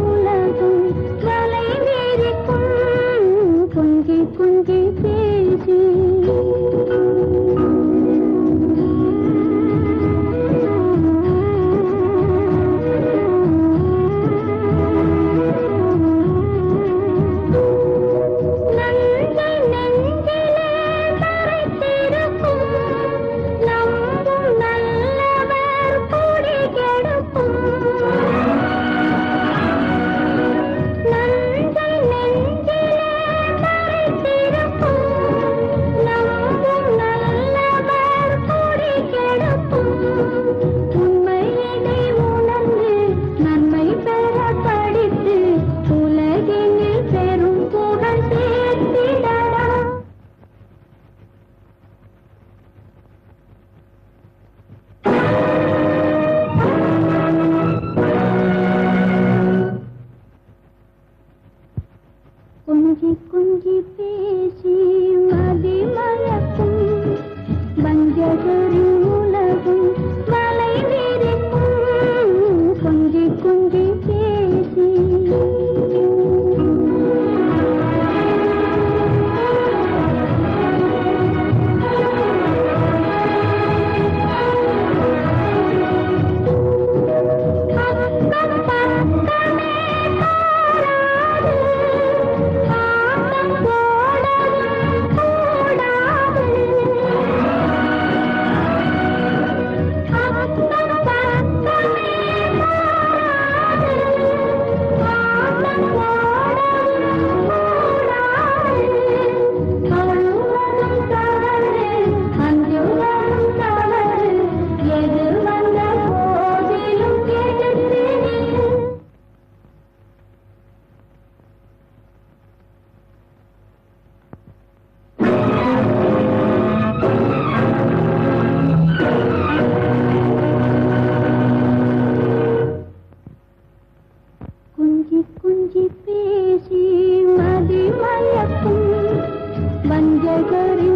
உலகம் கலை மேரிக்கும் பொங்கி பொங்கி பே कुंजी कुंजी पेशी मदी माया सागर